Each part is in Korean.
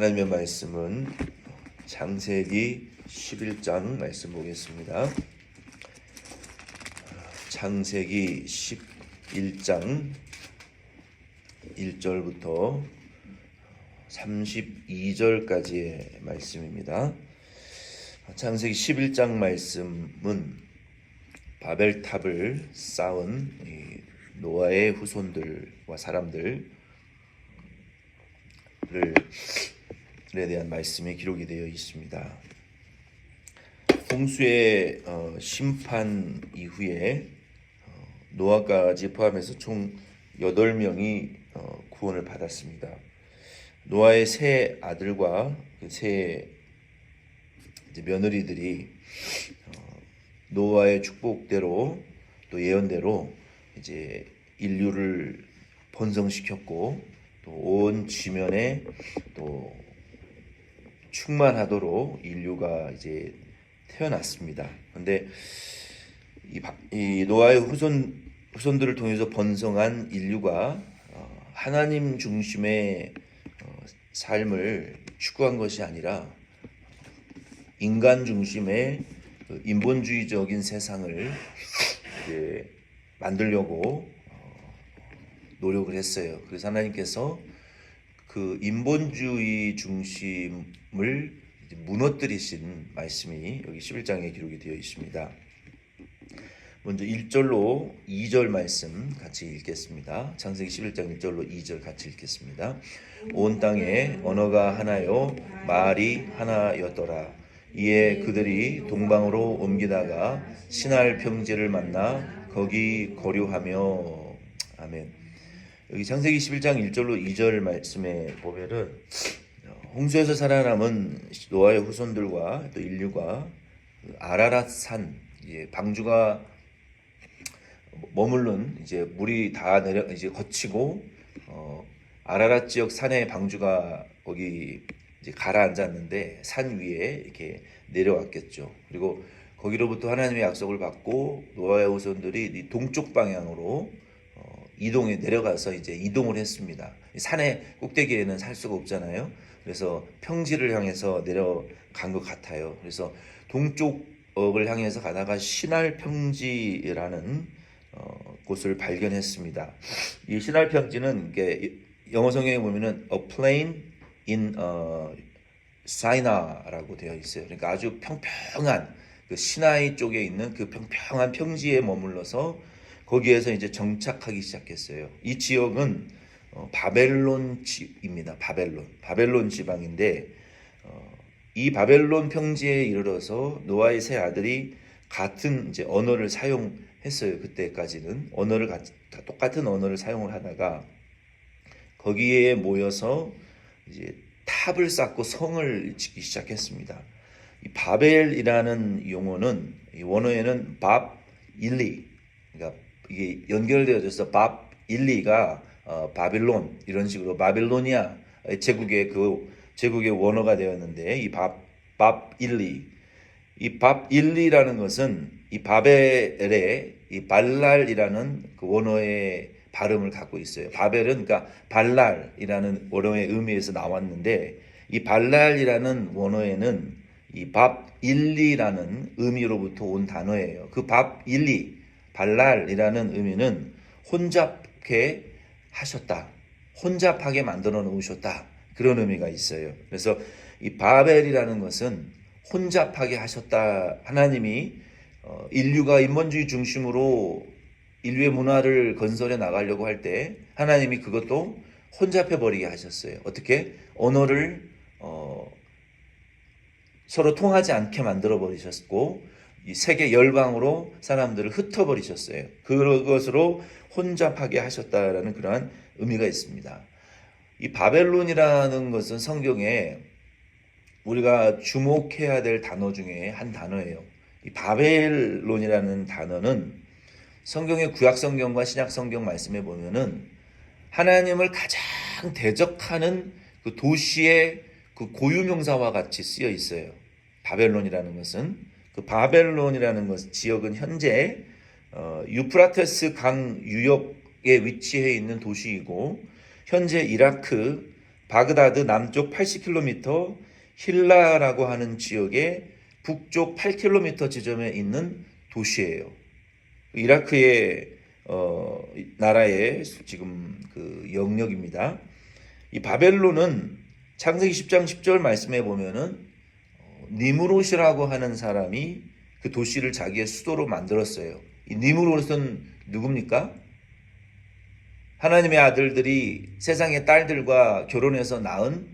하나님의 말씀은 창세기 11장 말씀 보겠습니다. 창세기 11장 1절부터 32절까지의 말씀입니다. 창세기 11장 말씀은 바벨탑을 쌓은 이 노아의 후손들과 사람들 에 대한 말씀이 기록이 되어 있습니다. 홍수의 어, 심판 이후에 어, 노아까지 포함해서 총 8명이 어, 구원을 받았습니다. 노아의 세 아들과 그세 며느리들이 어, 노아의 축복대로 또 예언대로 이제 인류를 번성시켰고 또 온 지면에 또 충만하도록 인류가 이제 태어났습니다. 근데 이, 이 노아의 후손 후손들을 통해서 번성한 인류가 어, 하나님 중심의 어, 삶을 추구한 것이 아니라 인간 중심의 그 인본주의적인 세상을 만들려고 노력을 했어요. 그래서 하나님께서 그 인본주의 중심을 무너뜨리신 말씀이 여기 11장에 기록이 되어 있습니다. 먼저 1절로 2절 말씀 같이 읽겠습니다. 창세기 11장 1절로 2절 같이 읽겠습니다. 온 땅에 언어가 하나요 말이 하나였더라. 이에 그들이 동방으로 옮기다가 신할 평지를 만나 거기 거류하며 아멘. 여기 창세기 11장 1절로 2절 말씀에 보면은 홍수에서 살아남은 노아의 후손들과 또 인류가 그 아라랏 산 방주가 머물른 이제 물이 다 내려 이제 거치고 어, 아라랏 지역 산의 방주가 거기 이제 가라앉았는데 산 위에 이렇게 내려왔겠죠. 그리고 거기로부터 하나님의 약속을 받고 노아의 후손들이 동쪽 방향으로 이동에 내려가서 이제 이동을 했습니다. 산의 꼭대기에는 살 수가 없잖아요. 그래서 평지를 향해서 내려간 것 같아요. 그래서 동쪽을 향해서 가다가 신할 평지라는 어, 곳을 발견했습니다. 이 신할 평지는 이게 영어 성경에 보면은 a plain in 어, Sinai라고 되어 있어요. 그러니까 아주 평평한 그 시나이 쪽에 있는 그 평평한 평지에 머물러서 거기에서 이제 정착하기 시작했어요. 이 지역은 어, 바벨론입니다. 바벨론. 바벨론 지방인데 어, 이 바벨론 평지에 이르러서 노아의 세 아들이 같은 이제 언어를 사용했어요. 그때까지는 언어를 같이, 똑같은 언어를 사용을 하다가 거기에 모여서 이제 탑을 쌓고 성을 짓기 시작했습니다. 이 바벨이라는 용어는 원어에는 밥 일리 그러니까 이게 연결되어져서 밥 일리가 어, 바빌론 이런 식으로 바빌로니아 제국의 그 제국의 원어가 되었는데 이 밥밥 일리 이밥 일리라는 것은 이 바벨의 이 발랄이라는 그 원어의 발음을 갖고 있어요. 바벨은 그러니까 발랄이라는 원어의 의미에서 나왔는데 이 발랄이라는 원어에는 이 밥 일리라는 의미로부터 온 단어예요. 그 밥 일리 발랄이라는 의미는 혼잡해 하셨다. 혼잡하게 만들어 놓으셨다. 그런 의미가 있어요. 그래서 이 바벨이라는 것은 혼잡하게 하셨다. 하나님이 어, 인류가 인본주의 중심으로 인류의 문화를 건설해 나가려고 할 때 하나님이 그것도 혼잡해 버리게 하셨어요. 어떻게? 언어를 어, 서로 통하지 않게 만들어 버리셨고 이 세계 열방으로 사람들을 흩어버리셨어요. 그것으로 혼잡하게 하셨다라는 그러한 의미가 있습니다. 이 바벨론이라는 것은 성경에 우리가 주목해야 될 단어 중에 한 단어예요. 이 바벨론이라는 단어는 성경의 구약 성경과 신약 성경 말씀에 보면은 하나님을 가장 대적하는 그 도시의 그 고유 명사와 같이 쓰여 있어요. 바벨론이라는 것은 그 바벨론이라는 것 지역은 현재 어, 유프라테스 강 유역에 위치해 있는 도시이고 현재 이라크 바그다드 남쪽 80km, 힐라라고 하는 지역의 북쪽 8km 지점에 있는 도시예요. 이라크의 어, 나라의 지금 그 영역입니다. 이 바벨론은 창세기 10장 10절 말씀에 보면은 어, 니무롯이라고 하는 사람이 그 도시를 자기의 수도로 만들었어요. 이 니무롯은 누굽니까? 하나님의 아들들이 세상의 딸들과 결혼해서 낳은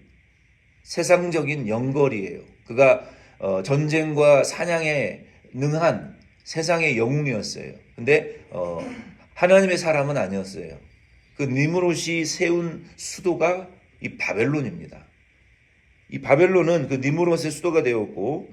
세상적인 영걸이에요. 그가 어, 전쟁과 사냥에 능한 세상의 영웅이었어요. 근데 어, 하나님의 사람은 아니었어요. 그 니무롯이 세운 수도가 이 바벨론입니다. 이 바벨론은 그 니무롯의 수도가 되었고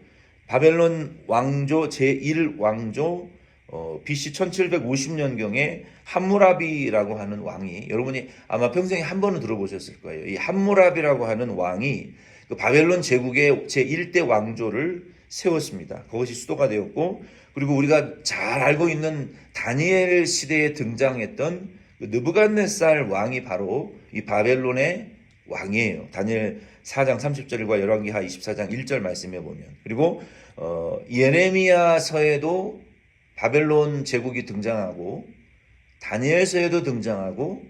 바벨론 왕조 제1 왕조 어, BC 1750년경에 함무라비라고 하는 왕이 여러분이 아마 평생에 한 번은 들어보셨을 거예요. 이 함무라비라고 하는 왕이 그 바벨론 제국의 제1대 왕조를 세웠습니다. 그것이 수도가 되었고 그리고 우리가 잘 알고 있는 다니엘 시대에 등장했던 그 느부갓네살 왕이 바로 이 바벨론의 왕이에요. 다니엘 4장 30절과 열왕기하 24장 1절 말씀해 보면 그리고 어, 예레미야서에도 바벨론 제국이 등장하고 다니엘서에도 등장하고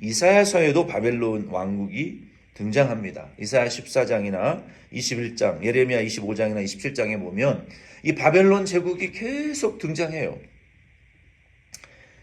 이사야서에도 바벨론 왕국이 등장합니다. 이사야 14장이나 21장, 예레미야 25장이나 27장에 보면 이 바벨론 제국이 계속 등장해요.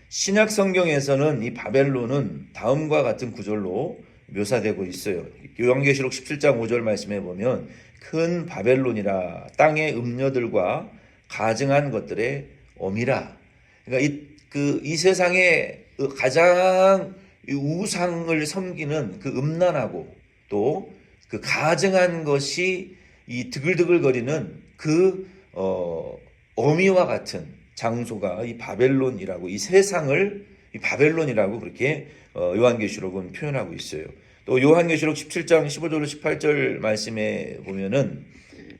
신약 성경에서는 이 바벨론은 다음과 같은 구절로 묘사되고 있어요. 요한계시록 17장 5절 말씀에 보면 큰 바벨론이라 땅의 음녀들과 가증한 것들의 어미라. 그러니까 이, 그, 이 세상에 가장 우상을 섬기는 그 음란하고 또 그 가증한 것이 이 드글드글거리는 그, 어, 어미와 같은 장소가 이 바벨론이라고 이 세상을 이 바벨론이라고 그렇게 어, 요한계시록은 표현하고 있어요. 또 요한계시록 17장 15절로 18절 말씀에 보면은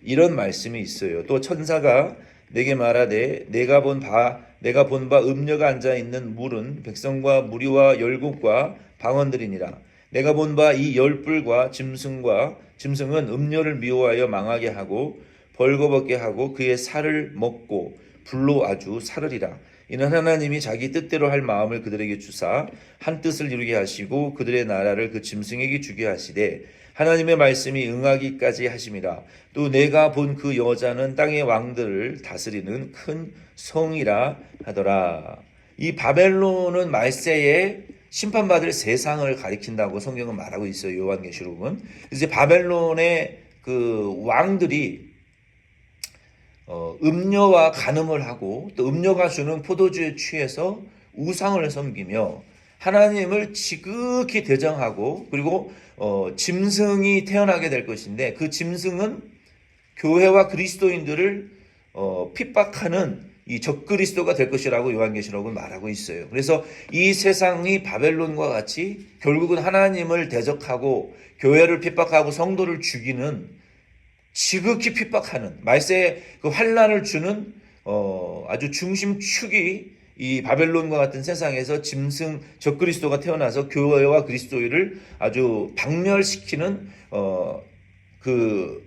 이런 말씀이 있어요. 또 천사가 내게 말하되 내가 본 바 내가 본 바 음녀가 앉아 있는 물은 백성과 무리와 열국과 방언들이니라. 내가 본 바 이 열불과 짐승과 짐승은 음녀를 미워하여 망하게 하고 벌거벗게 하고 그의 살을 먹고 불로 아주 살으리라. 이는 하나님이 자기 뜻대로 할 마음을 그들에게 주사 한 뜻을 이루게 하시고 그들의 나라를 그 짐승에게 주게 하시되 하나님의 말씀이 응하기까지 하심이라. 또 내가 본 그 여자는 땅의 왕들을 다스리는 큰 성이라 하더라. 이 바벨론은 말세에 심판받을 세상을 가리킨다고 성경은 말하고 있어요. 요한계시록은. 이제 바벨론의 그 왕들이 어, 음료와 간음을 하고 또 음료가 주는 포도주에 취해서 우상을 섬기며 하나님을 지극히 대정하고 그리고 어, 짐승이 태어나게 될 것인데 그 짐승은 교회와 그리스도인들을 어, 핍박하는 이 적그리스도가 될 것이라고 요한계시록은 말하고 있어요. 그래서 이 세상이 바벨론과 같이 결국은 하나님을 대적하고 교회를 핍박하고 성도를 죽이는 지극히 핍박하는 말세에 그 환란을 주는 어, 아주 중심축이 이 바벨론과 같은 세상에서 짐승 적그리스도가 태어나서 교회와 그리스도를 아주 박멸시키는 어, 그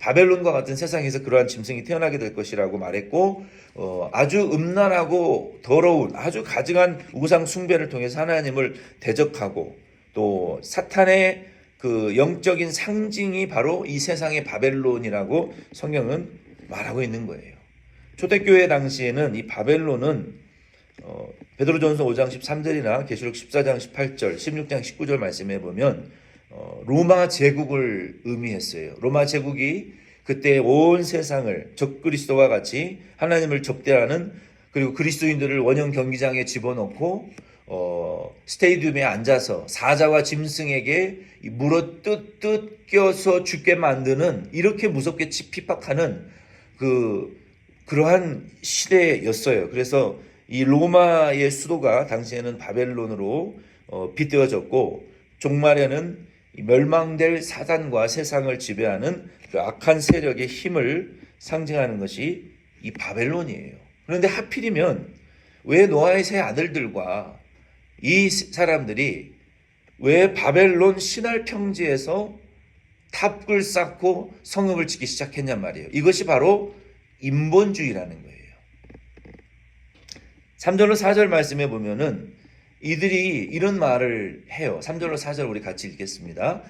바벨론과 같은 세상에서 그러한 짐승이 태어나게 될 것이라고 말했고 어, 아주 음란하고 더러운 아주 가증한 우상 숭배를 통해서 하나님을 대적하고 또 사탄의 그 영적인 상징이 바로 이 세상의 바벨론이라고 성경은 말하고 있는 거예요. 초대교회 당시에는 이 바벨론은 어, 베드로전서 5장 13절이나 계시록 14장 18절, 16장 19절 말씀해 보면 어, 로마 제국을 의미했어요. 로마 제국이 그때 온 세상을 적그리스도와 같이 하나님을 접대하는 그리고 그리스도인들을 원형 경기장에 집어넣고 어, 스테디움에 앉아서 사자와 짐승에게 물어 뜯, 뜯겨서 죽게 만드는 이렇게 무섭게 핍박하는 그 그러한 시대였어요. 그래서 이 로마의 수도가 당시에는 바벨론으로 어, 빗대어졌고 종말에는 멸망될 사단과 세상을 지배하는 그 악한 세력의 힘을 상징하는 것이 이 바벨론이에요. 그런데 하필이면 왜 노아의 세 아들들과 이 사람들이 왜 바벨론 신할 평지에서 탑을 쌓고 성읍을 짓기 시작했냔 말이에요. 이것이 바로 인본주의라는 거예요. 3절로 4절 말씀에 보면은 이들이 이런 말을 해요. 3절로 4절 우리 같이 읽겠습니다.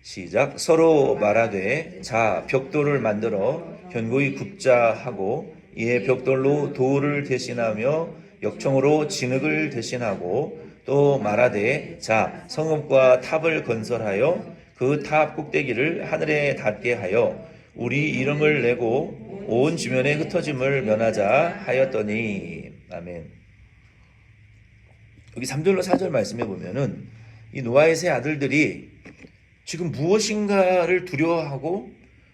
시작. 서로 말하되 자 벽돌을 만들어 견고히 굽자 하고 이에 벽돌로 돌을 대신하며 역청으로 진흙을 대신하고 또 말하되 자 성읍과 탑을 건설하여 그 탑 꼭대기를 하늘에 닿게 하여 우리 이름을 내고 온 지면에 흩어짐을 면하자 하였더니 아멘. 여기 3절로 4절 말씀해 보면은 이 노아의 세 아들들이 지금 무엇인가를 두려워하고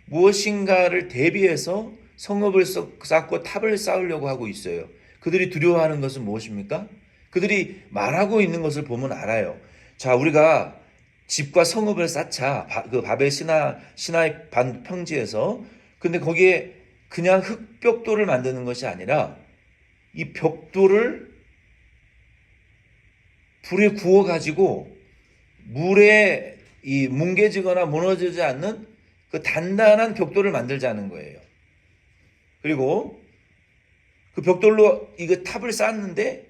무엇인가를 대비해서 성읍을 쌓고 탑을 쌓으려고 하고 있어요. 그들이 두려워하는 것은 무엇입니까? 그들이 말하고 있는 것을 보면 알아요. 자, 우리가 집과 성읍을 쌓자. 바, 그 바벨 시나 시나의 반 평지에서 근데 거기에 그냥 흙벽돌을 만드는 것이 아니라 이 벽돌을 불에 구워 가지고 물에 이 뭉개지거나 무너지지 않는 그 단단한 벽돌을 만들자는 거예요. 그리고 그 벽돌로 이거 탑을 쌓는데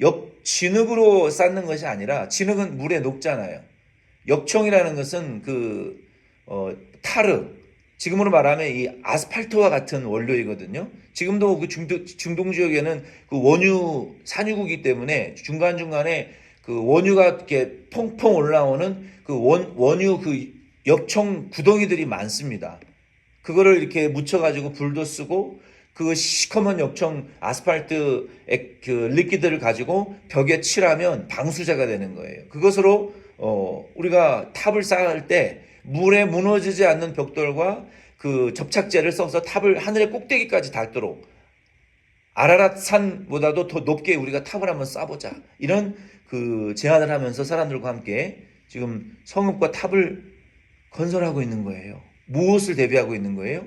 역 진흙으로 쌓는 것이 아니라 진흙은 물에 녹잖아요. 역청이라는 것은 그 어, 타르 지금으로 말하면 이 아스팔트와 같은 원료이거든요. 지금도 그 중동, 중동 지역에는 그 원유 산유국이기 때문에 중간 중간에 그 원유가 이렇게 퐁퐁 올라오는 그 원, 원유 그 역청 구덩이들이 많습니다. 그거를 이렇게 묻혀가지고 불도 쓰고 그 시커먼 역청 아스팔트 액- 그 리퀴드를 가지고 벽에 칠하면 방수제가 되는 거예요. 그것으로 어 우리가 탑을 쌓을 때 물에 무너지지 않는 벽돌과 그 접착제를 써서 탑을 하늘의 꼭대기까지 닿도록 아라랏 산보다도 더 높게 우리가 탑을 한번 쌓보자 이런 그 제안을 하면서 사람들과 함께 지금 성읍과 탑을 건설하고 있는 거예요. 무엇을 대비하고 있는 거예요?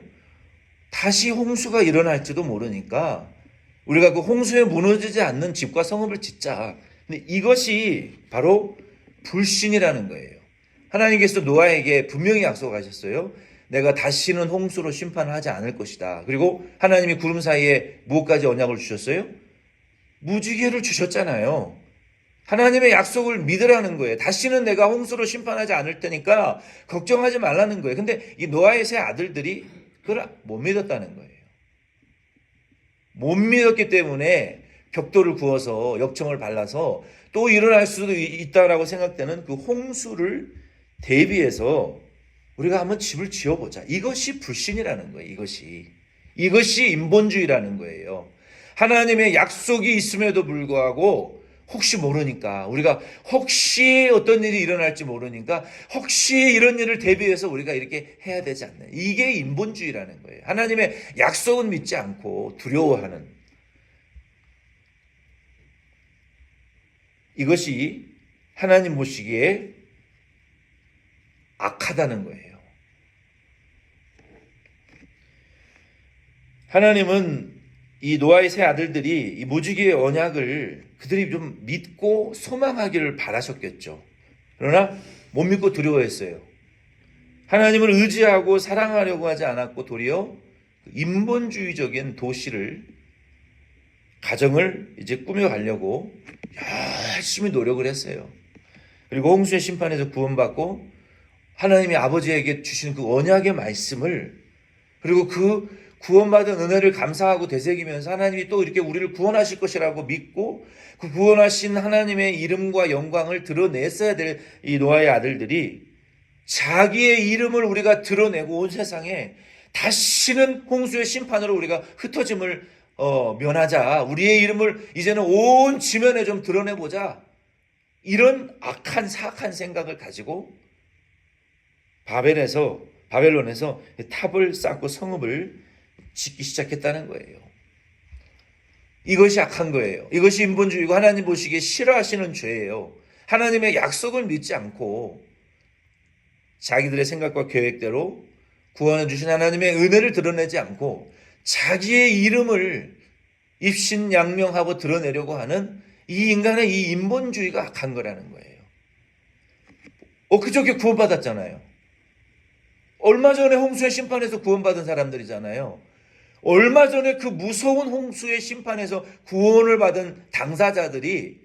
다시 홍수가 일어날지도 모르니까 우리가 그 홍수에 무너지지 않는 집과 성읍을 짓자. 근데 이것이 바로 불신이라는 거예요. 하나님께서 노아에게 분명히 약속하셨어요. 내가 다시는 홍수로 심판하지 않을 것이다. 그리고 하나님이 구름 사이에 무엇까지 언약을 주셨어요? 무지개를 주셨잖아요. 하나님의 약속을 믿으라는 거예요. 다시는 내가 홍수로 심판하지 않을 테니까 걱정하지 말라는 거예요. 근데 이 노아의 세 아들들이 그걸 못 믿었다는 거예요. 못 믿었기 때문에 벽돌을 구워서 역청을 발라서 또 일어날 수도 있다라고 생각되는 그 홍수를 대비해서 우리가 한번 집을 지어보자. 이것이 불신이라는 거예요. 이것이. 이것이 인본주의라는 거예요. 하나님의 약속이 있음에도 불구하고 혹시 모르니까 우리가 혹시 어떤 일이 일어날지 모르니까 혹시 이런 일을 대비해서 우리가 이렇게 해야 되지 않나. 이게 인본주의라는 거예요. 하나님의 약속은 믿지 않고 두려워하는 이것이 하나님 보시기에 악하다는 거예요. 하나님은 이 노아의 세 아들들이 이 무지개의 언약을 그들이 좀 믿고 소망하기를 바라셨겠죠. 그러나 못 믿고 두려워했어요. 하나님을 의지하고 사랑하려고 하지 않았고 도리어 인본주의적인 도시를 가정을 이제 꾸며가려고 열심히 노력을 했어요. 그리고 홍수의 심판에서 구원받고 하나님이 아버지에게 주신 그 언약의 말씀을 그리고 그 구원받은 은혜를 감사하고 되새기면서 하나님이 또 이렇게 우리를 구원하실 것이라고 믿고 그 구원하신 하나님의 이름과 영광을 드러냈어야 될 이 노아의 아들들이 자기의 이름을 우리가 드러내고 온 세상에 다시는 홍수의 심판으로 우리가 흩어짐을 어, 면하자. 우리의 이름을 이제는 온 지면에 좀 드러내보자. 이런 악한 사악한 생각을 가지고 바벨에서 바벨론에서 탑을 쌓고 성읍을 짓기 시작했다는 거예요. 이것이 악한 거예요. 이것이 인본주의고 하나님 보시기에 싫어하시는 죄예요. 하나님의 약속을 믿지 않고 자기들의 생각과 계획대로 구원해 주신 하나님의 은혜를 드러내지 않고 자기의 이름을 입신양명하고 드러내려고 하는 이 인간의 이 인본주의가 악한 거라는 거예요. 엊그저께 구원받았잖아요. 얼마 전에 홍수의 심판에서 구원받은 사람들이잖아요. 얼마 전에 그 무서운 홍수의 심판에서 구원을 받은 당사자들이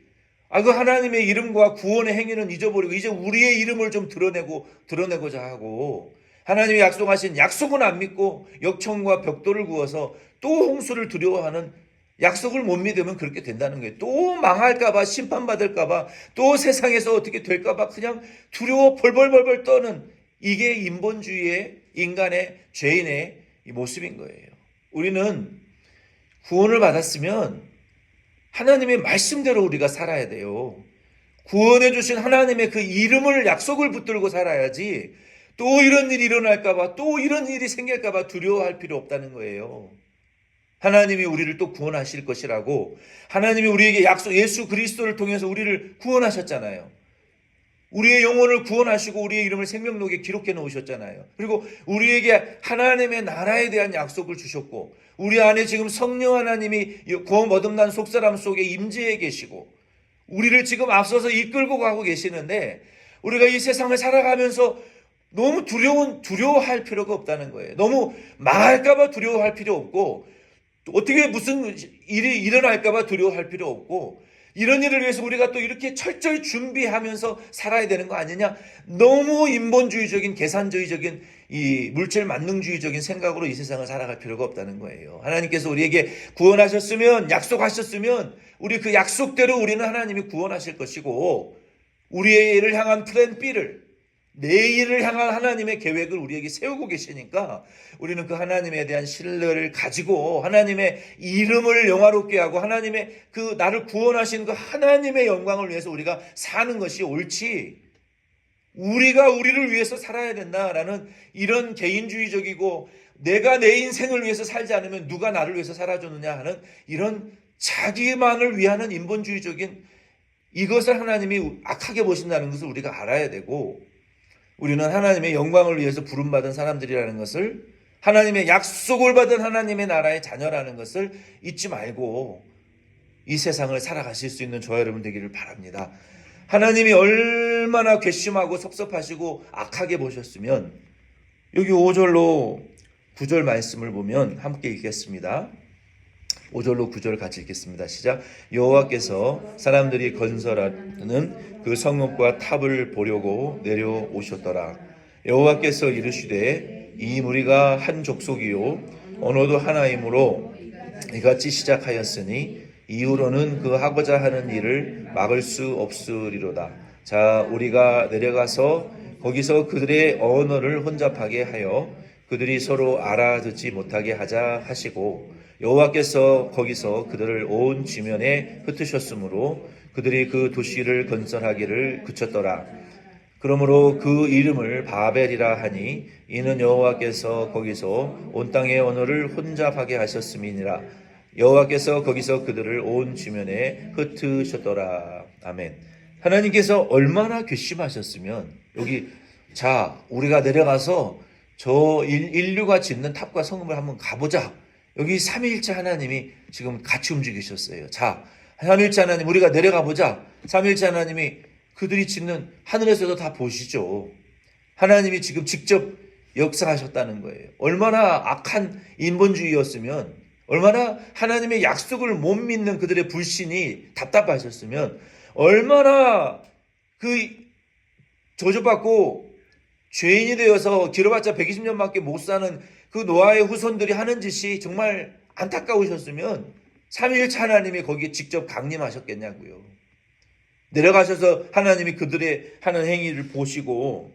아, 그 하나님의 이름과 구원의 행위는 잊어버리고 이제 우리의 이름을 좀 드러내고 드러내고자 하고 하나님이 약속하신 약속은 안 믿고 역청과 벽돌을 구워서 또 홍수를 두려워하는 약속을 못 믿으면 그렇게 된다는 거예요. 또 망할까봐 심판받을까봐 또 세상에서 어떻게 될까봐 그냥 두려워 벌벌벌벌 떠는 이게 인본주의의 인간의 죄인의 이 모습인 거예요. 우리는 구원을 받았으면 하나님의 말씀대로 우리가 살아야 돼요. 구원해 주신 하나님의 그 이름을 약속을 붙들고 살아야지 또 이런 일이 일어날까봐 또 이런 일이 생길까봐 두려워할 필요 없다는 거예요. 하나님이 우리를 또 구원하실 것이라고 하나님이 우리에게 약속 예수 그리스도를 통해서 우리를 구원하셨잖아요. 우리의 영혼을 구원하시고 우리의 이름을 생명록에 기록해 놓으셨잖아요. 그리고 우리에게 하나님의 나라에 대한 약속을 주셨고 우리 안에 지금 성령 하나님이 구원 얻음난 속사람 속에 임재해 계시고 우리를 지금 앞서서 이끌고 가고 계시는데 우리가 이 세상을 살아가면서 너무 두려운 두려워할 필요가 없다는 거예요. 너무 망할까봐 두려워할 필요 없고 또 어떻게 무슨 일이 일어날까봐 두려워할 필요 없고 이런 일을 위해서 우리가 또 이렇게 철저히 준비하면서 살아야 되는 거 아니냐? 너무 인본주의적인 계산주의적인 이 물질 만능주의적인 생각으로 이 세상을 살아갈 필요가 없다는 거예요. 하나님께서 우리에게 구원하셨으면 약속하셨으면 우리 그 약속대로 우리는 하나님이 구원하실 것이고 우리의 일을 향한 플랜 B를 내일을 향한 하나님의 계획을 우리에게 세우고 계시니까 우리는 그 하나님에 대한 신뢰를 가지고 하나님의 이름을 영화롭게 하고 하나님의 그 나를 구원하신 그 하나님의 영광을 위해서 우리가 사는 것이 옳지. 우리가 우리를 위해서 살아야 된다라는 이런 개인주의적이고 내가 내 인생을 위해서 살지 않으면 누가 나를 위해서 살아주느냐 하는 이런 자기만을 위하는 인본주의적인 이것을 하나님이 악하게 보신다는 것을 우리가 알아야 되고 우리는 하나님의 영광을 위해서 부름받은 사람들이라는 것을 하나님의 약속을 받은 하나님의 나라의 자녀라는 것을 잊지 말고 이 세상을 살아가실 수 있는 저와 여러분 되기를 바랍니다. 하나님이 얼마나 괘씸하고 섭섭하시고 악하게 보셨으면 여기 5절로 9절 말씀을 보면 함께 읽겠습니다. 5절로 9절 같이 읽겠습니다. 시작. 여호와께서 사람들이 건설하는 그 성읍과 탑을 보려고 내려오셨더라. 여호와께서 이르시되 이 무리가 한 족속이요 언어도 하나이므로 이같이 시작하였으니 이후로는 그 하고자 하는 일을 막을 수 없으리로다. 자, 우리가 내려가서 거기서 그들의 언어를 혼잡하게 하여 그들이 서로 알아듣지 못하게 하자 하시고 여호와께서 거기서 그들을 온 지면에 흩으셨으므로 그들이 그 도시를 건설하기를 그쳤더라. 그러므로 그 이름을 바벨이라 하니 이는 여호와께서 거기서 온 땅의 언어를 혼잡하게 하셨음이니라. 여호와께서 거기서 그들을 온 지면에 흩으셨더라. 아멘. 하나님께서 얼마나 괘씸하셨으면 여기 자 우리가 내려가서 저 인류가 짓는 탑과 성읍을 한번 가보자. 여기 삼위일체 하나님이 지금 같이 움직이셨어요. 자, 삼위일체 하나님 우리가 내려가 보자. 삼위일체 하나님이 그들이 짓는 하늘에서도 다 보시죠. 하나님이 지금 직접 역사하셨다는 거예요. 얼마나 악한 인본주의였으면 얼마나 하나님의 약속을 못 믿는 그들의 불신이 답답하셨으면 얼마나 그 저주받고 죄인이 되어서 길어봤자 120년밖에 못 사는 그 노아의 후손들이 하는 짓이 정말 안타까우셨으면 3일차 하나님이 거기에 직접 강림하셨겠냐고요. 내려가셔서 하나님이 그들의 하는 행위를 보시고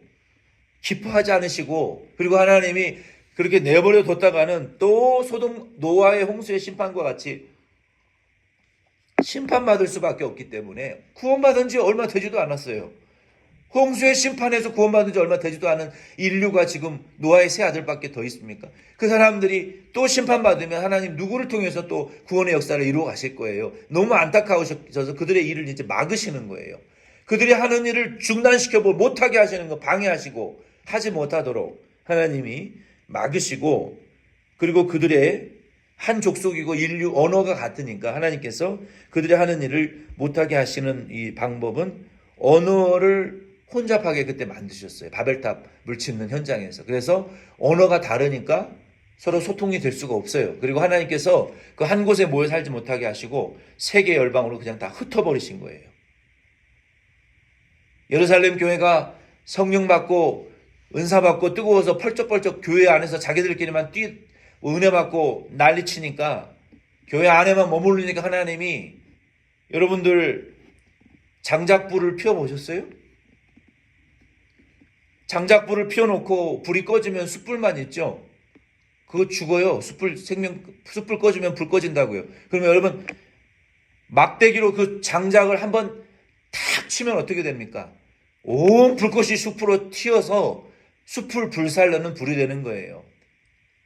기뻐하지 않으시고 그리고 하나님이 그렇게 내버려 뒀다가는 또 소돔 노아의 홍수의 심판과 같이 심판받을 수밖에 없기 때문에 구원받은 지 얼마 되지도 않았어요. 홍수의 심판에서 구원받은 지 얼마 되지도 않은 인류가 지금 노아의 세 아들밖에 더 있습니까? 그 사람들이 또 심판받으면 하나님 누구를 통해서 또 구원의 역사를 이루어 가실 거예요. 너무 안타까우셔서 그들의 일을 이제 막으시는 거예요. 그들이 하는 일을 중단시켜 못하게 하시는 거 방해하시고 하지 못하도록 하나님이 막으시고 그리고 그들의 한 족속이고 인류 언어가 같으니까 하나님께서 그들이 하는 일을 못하게 하시는 이 방법은 언어를 혼잡하게 그때 만드셨어요. 바벨탑 물 짓는 현장에서. 그래서 언어가 다르니까 서로 소통이 될 수가 없어요. 그리고 하나님께서 그 한 곳에 모여 살지 못하게 하시고 세계 열방으로 그냥 다 흩어버리신 거예요. 예루살렘 교회가 성령 받고 은사 받고 뜨거워서 펄쩍펄쩍 교회 안에서 자기들끼리만 뛰 은혜 받고 난리치니까 교회 안에만 머무르니까 하나님이 여러분들 장작불을 피워 보셨어요? 장작불을 피워놓고 불이 꺼지면 숯불만 있죠. 그거 죽어요. 숯불 생명 숯불 꺼지면 불 꺼진다고요. 그러면 여러분 막대기로 그 장작을 한번 탁 치면 어떻게 됩니까? 온 불꽃이 숲으로 튀어서 숲을 불살르는 불이 되는 거예요.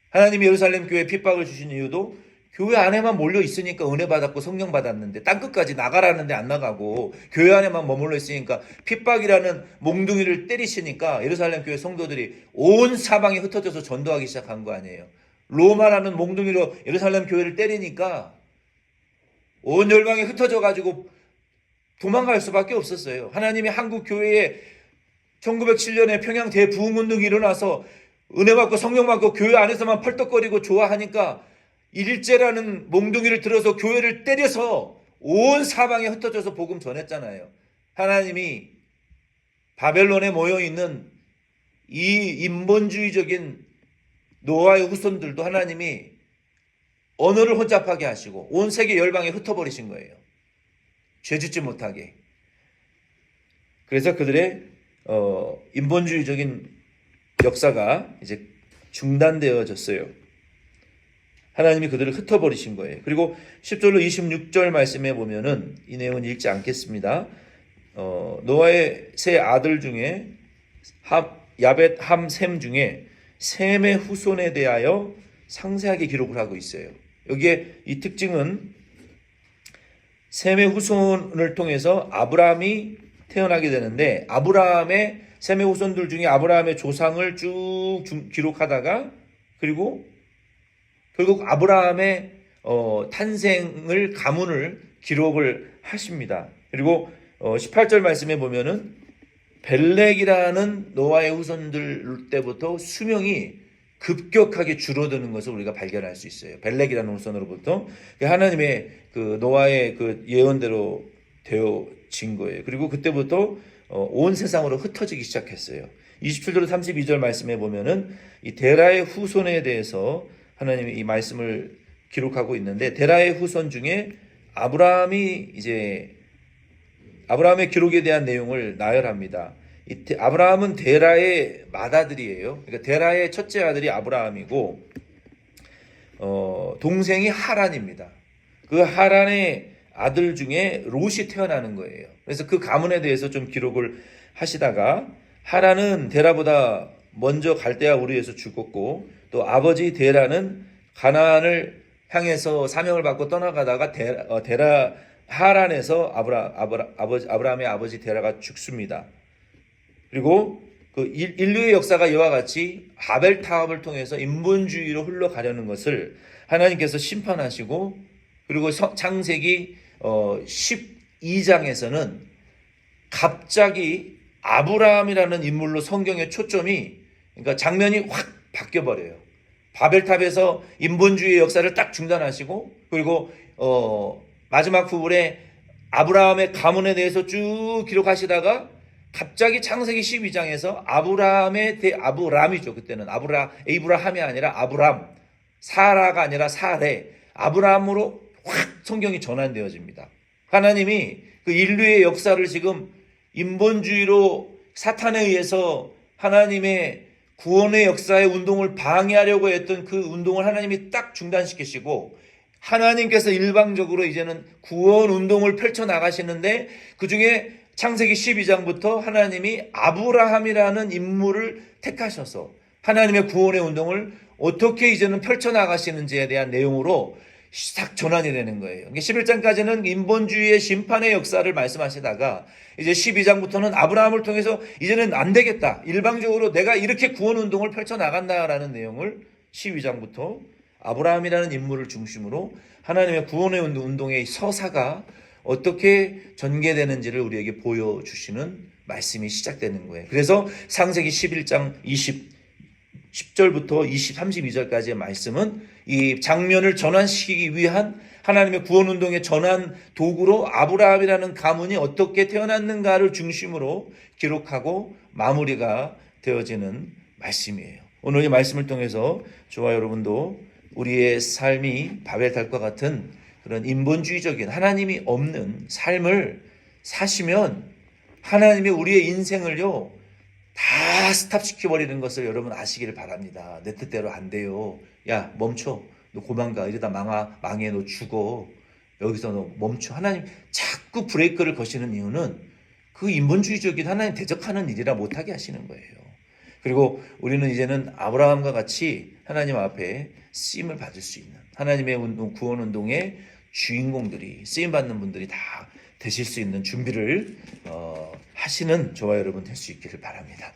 하나님이 예루살렘 교회에 핍박을 주신 이유도 교회 안에만 몰려 있으니까 은혜 받았고 성령 받았는데 땅 끝까지 나가라는데 안 나가고 교회 안에만 머물러 있으니까 핍박이라는 몽둥이를 때리시니까 예루살렘 교회 성도들이 온 사방에 흩어져서 전도하기 시작한 거 아니에요. 로마라는 몽둥이로 예루살렘 교회를 때리니까 온 열방에 흩어져 가지고 도망갈 수밖에 없었어요. 하나님이 한국 교회에 1907년에 평양 대부흥운동이 일어나서 은혜 받고 성령 받고 교회 안에서만 펄떡거리고 좋아하니까 일제라는 몽둥이를 들어서 교회를 때려서 온 사방에 흩어져서 복음 전했잖아요. 하나님이 바벨론에 모여 있는 이 인본주의적인 노아의 후손들도 하나님이 언어를 혼잡하게 하시고 온 세계 열방에 흩어버리신 거예요. 죄 짓지 못하게. 그래서 그들의 어, 인본주의적인 역사가 이제 중단되어졌어요. 하나님이 그들을 흩어버리신 거예요. 그리고 10절로 26절 말씀에 보면은 이 내용은 읽지 않겠습니다. 어, 노아의 세 아들 중에 함, 야벳, 함, 셈 중에 셈의 후손에 대하여 상세하게 기록을 하고 있어요. 여기에 이 특징은 셈의 후손을 통해서 아브라함이 태어나게 되는데 아브라함의 셈의 후손들 중에 아브라함의 조상을 쭉 기록하다가 그리고 결국 아브라함의 어, 탄생을 가문을 기록을 하십니다. 그리고 어, 18절 말씀에 보면은 벨렉이라는 노아의 후손들 때부터 수명이 급격하게 줄어드는 것을 우리가 발견할 수 있어요. 벨렉이라는 후손으로부터 하나님의 그 노아의 그 예언대로 되어진 거예요. 그리고 그때부터 어, 온 세상으로 흩어지기 시작했어요. 27절 32절 말씀에 보면은 이 데라의 후손에 대해서 하나님이 이 말씀을 기록하고 있는데 데라의 후손 중에 아브라함이 이제 아브라함의 기록에 대한 내용을 나열합니다. 아브라함은 데라의 맏아들이에요. 그러니까 데라의 첫째 아들이 아브라함이고 어, 동생이 하란입니다. 그 하란의 아들 중에 롯이 태어나는 거예요. 그래서 그 가문에 대해서 좀 기록을 하시다가 하란은 데라보다 먼저 갈대아 우르에서 죽었고 또 아버지 데라는 가나안을 향해서 사명을 받고 떠나가다가 데라, 어, 데라 하란에서 아브라, 아브라, 아버지, 아브라함의 아버지 데라가 죽습니다. 그리고 그 일- 인류의 역사가 이와 같이 바벨 타업을 통해서 인본주의로 흘러가려는 것을 하나님께서 심판하시고 그리고 성- 창세기 어, 12장에서는 갑자기 아브라함이라는 인물로 성경의 초점이 그러니까 장면이 확 바뀌어 버려요. 바벨탑에서 인본주의의 역사를 딱 중단하시고 그리고 어, 마지막 부분에 아브라함의 가문에 대해서 쭉 기록하시다가 갑자기 창세기 12장에서 아브라함의 대 아브람이죠. 그때는 아브라 에이브라함이 아니라 아브람 사라가 아니라 사레 아브라함으로 확 성경이 전환되어집니다. 하나님이 그 인류의 역사를 지금 인본주의로 사탄에 의해서 하나님의 구원의 역사의 운동을 방해하려고 했던 그 운동을 하나님이 딱 중단시키시고 하나님께서 일방적으로 이제는 구원 운동을 펼쳐 나가시는데 그 중에 창세기 12장부터 하나님이 아브라함이라는 인물을 택하셔서 하나님의 구원의 운동을 어떻게 이제는 펼쳐 나가시는지에 대한 내용으로 싹 전환이 되는 거예요. 11장까지는 인본주의의 심판의 역사를 말씀하시다가 이제 12장부터는 아브라함을 통해서 이제는 안 되겠다. 일방적으로 내가 이렇게 구원 운동을 펼쳐 나간다라는 내용을 12장부터 아브라함이라는 인물을 중심으로 하나님의 구원의 운동의 서사가 어떻게 전개되는지를 우리에게 보여주시는 말씀이 시작되는 거예요. 그래서 상세기 11장 20 10절부터 20, 32절까지의 말씀은 이 장면을 전환시키기 위한 하나님의 구원 운동의 전환 도구로 아브라함이라는 가문이 어떻게 태어났는가를 중심으로 기록하고 마무리가 되어지는 말씀이에요. 오늘 이 말씀을 통해서 저와 여러분도 우리의 삶이 바벨탑과 같은 그런 인본주의적인 하나님이 없는 삶을 사시면 하나님이 우리의 인생을요 다 스탑시켜버리는 것을 여러분 아시기를 바랍니다. 내 뜻대로 안 돼요. 야 멈춰. 너 고만가 이러다 망하 망해 너 죽어. 여기서 너 멈춰. 하나님 자꾸 브레이크를 거시는 이유는 그 인본주의적인 하나님 대적하는 일이라 못하게 하시는 거예요. 그리고 우리는 이제는 아브라함과 같이 하나님 앞에 쓰임을 받을 수 있는 하나님의 운동, 구원 운동의 주인공들이 쓰임 받는 분들이 다 되실 수 있는 준비를 어, 하시는 저와 여러분 될 수 있기를 바랍니다.